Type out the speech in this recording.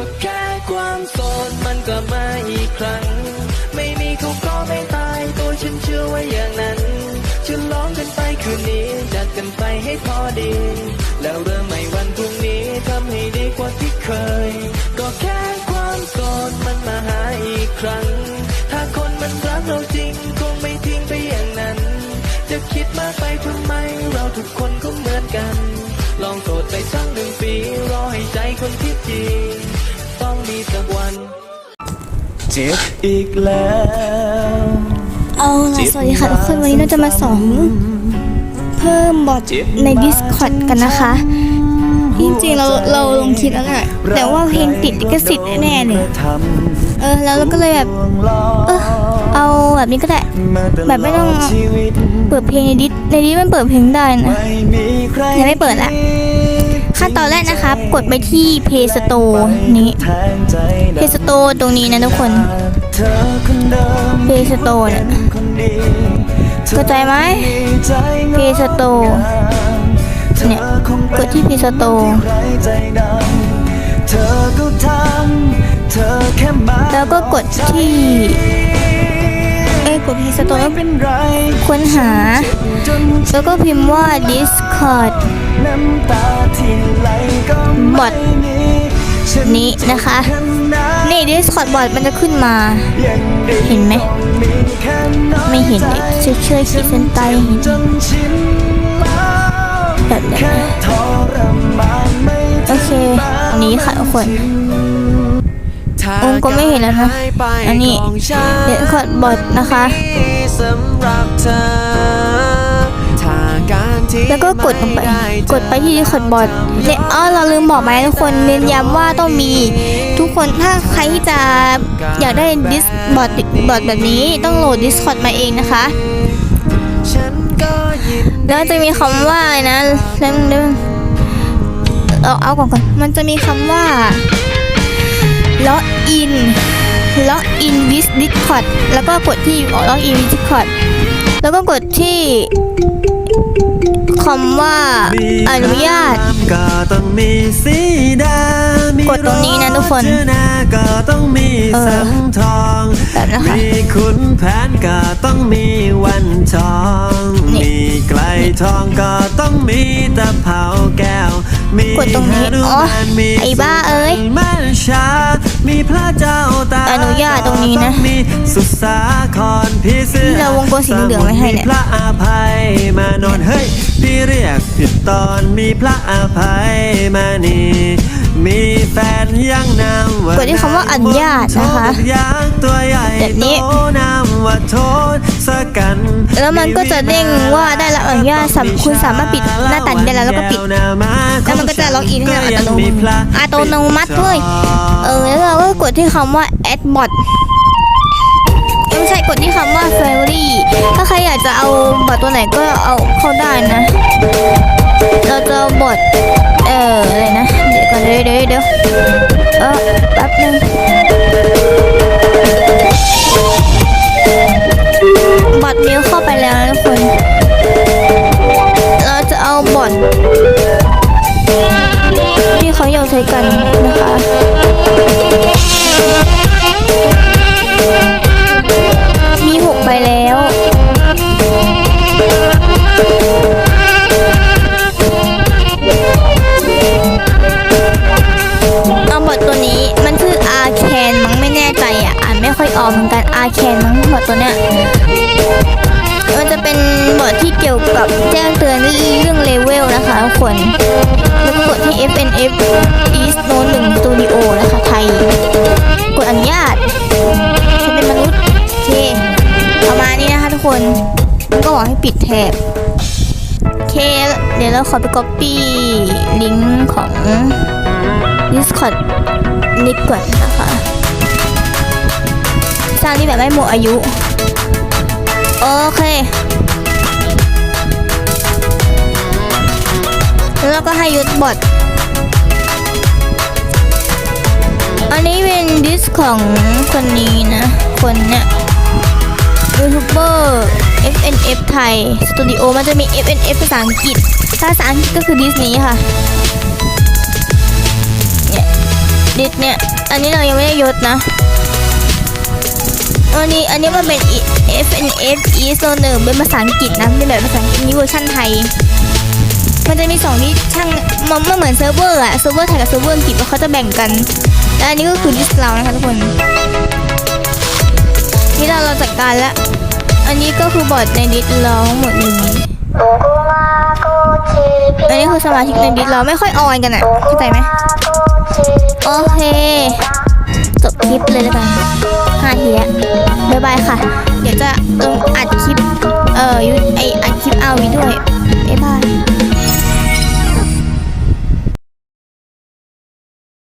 ก็แค่ความโสดมันก็มาอีกครั้ง ไม่มีเขาก็ไม่ตายตัวฉันเชื่อว่าอย่างนั้น จะลองกันไปคืนนี้จัดกันไปให้พอดี แล้วเริ่ เจ็บอีกแล้วเอาล่ะสวัสดีค่ะทุกคนวันนี้เราจะมาสอนเพิ่มบอทใน Discord กันนะคะจริงๆเราเราลงคลิปแล้วแหละแต่ว่าเพลงติดลิขสิทธิ์แน่ๆเลยเออแล้วเราก็เลยแบบเออเอาแบบนี้ก็ได้แบบไม่ต้องเปิดเพลงในดิสในดิสมันเปิดเพลงได้นะยังไม่เปิดละ ขั้นตอนแรกนะครับ กดไปที่ Play Store นี้ Play Store ตรงนี้นะทุกคน Play Store เนี่ยเข้าใจไหม Play Store เนี่ย กดที่ Play Store แล้วก็กดที่เอ้กด Play Store แล้วค้นหา แล้วก็พิมพ์ว่า Discord บอทนี้นะคะ นี่ Discord bot มันจะขึ้นมา เห็นไหม ไม่เห็นเลยช่วยช่วยขีดเส้นใต้เห็นแบบนี้โอเค อันนี้ค่ะทุกคนองค์ก็ไม่เห็นแล้วนะ อันนี้ Discord bot นะคะสำหรับอถ้าการที่ แล้วก็กดลงไป กดไปที่ Discord เนี่ยอ๋อเราลืมบอกไปทุกคนเน้นย้ำว่าต้องมี ทุกคนถ้าใครที่จะอยากได้ Discord bot แบบนี้ต้องโหลด Discord มาเองนะคะแล้วจะมีคำว่าอะไรนะเรื่องเรื่องเอาเอาก่อนก่อนมันจะมีคำว่า log in log in with discord แล้วก็กดที่ log in with discord แล้วก็กดที่ คำว่าอนุญาตก็ต้องมีสีดำมีกดตรงนี้นะทุกคนรถนาก็ต้องมีเออสังทองแบบนะคะมีขุนแผนก็ต้องมีวันทองนี่มีไกลทองก็ต้องมีตะเภาแก้ว มีกดตรงนี้หนุอ๋อมานมีไอ้บ้าเอ้ยมันชามีพระเจ้าตาอนุญาตตรงนี้นะก็ต้องมีสุสาครพี่เสื้อนี่เราวงกลมสีเหลืองไว้ให้เนี่ยมีพระอาภัยมา นอนเฮ้ยพี่เรียกผิดตอนมีพระอาภัยมานี่มีแฟนยังนามว่ากดที่คำว่าอนุญาตนะคะโทษยักษ์ตัวใหญ่แบบนี้โตนามว่าโทษสกันแล้วมันก็จะเด้งว่าได้รับอนุญาตสำคุณสามารถปิดหน้าต่างได้แล้วแล้วก็ปิดแล้วมันก็จะล็อกอินให้เราอัตโนมัติอัตโนมัติด้วยเออแล้วเราก็กดที่คำว่า add bot เอ้ย ไม่ใช่กดที่คำว่า family ถ้าใครอยากจะเอาบอทตัวไหนก็เอาเข้าได้นะ เราจะบอทเอออะไรนะ เดี๋ยวก่อนเดี๋ยวเดี๋ยวเดี๋ยวเออแป๊บนึงบอทมิวเข้าไปแล้วนะทุกคน เราจะเอาบอทที่เขาอยากใช้กัน ตัวเนี้ยมันจะเป็นบทที่เกี่ยวกับแจ้งเตือนเรื่องเลเวลนะคะทุกคนแล้วก็กดที่ FNF East Note 1 Studio นะคะไทย กดอนุญาตฉันเป็นมนุษย์โอเคประมาณนี้นะคะทุกคนมันก็บอกให้ปิดแท็บโอเค เดี๋ยวเราขอไป copy ลิงก์ของ Discord นิดก่อนนะคะ สร้างนี่แบบไม่หมดอายุ โอเค แล้วก็ให้ยุดบทอันนี้เป็นดิสของคนนี้นะ คนเนี้ยยูทูบเบอร์ FNF ไทย สตูดิโอมันจะมี FNF ภาษาอังกฤษ ภาษาอังกฤษก็คือดิสนี้ค่ะ เนี่ย ดิสเนี่ย อันนี้เรายังไม่ได้ยศนะ อันนี้อันนี้มันเป็น F N F E โซนหนึ่งเป็นภาษาอังกฤษนะเป็นแบบภาษาอังกฤษนี่เวอร์ชันไทย มันจะมีสองที่ช่างมันมันเหมือนเซิร์ฟเวอร์อะเซิร์ฟเวอร์ไทยกับเซิร์ฟเวอร์อังกฤษเขาจะแบ่งกันและอันนี้ก็คือดิสเรานะคะทุกคนนี่เราเราจัดการแล้วอันนี้ก็คือบอร์ดในดิสเราทั้งหมดเลยอันนี้คือสมาชิกในดิสเราไม่ค่อยออนกันอะเข้าใจไหมโอเคจบคลิปเลยแล้วกันห้าทีแล้ว บ๊า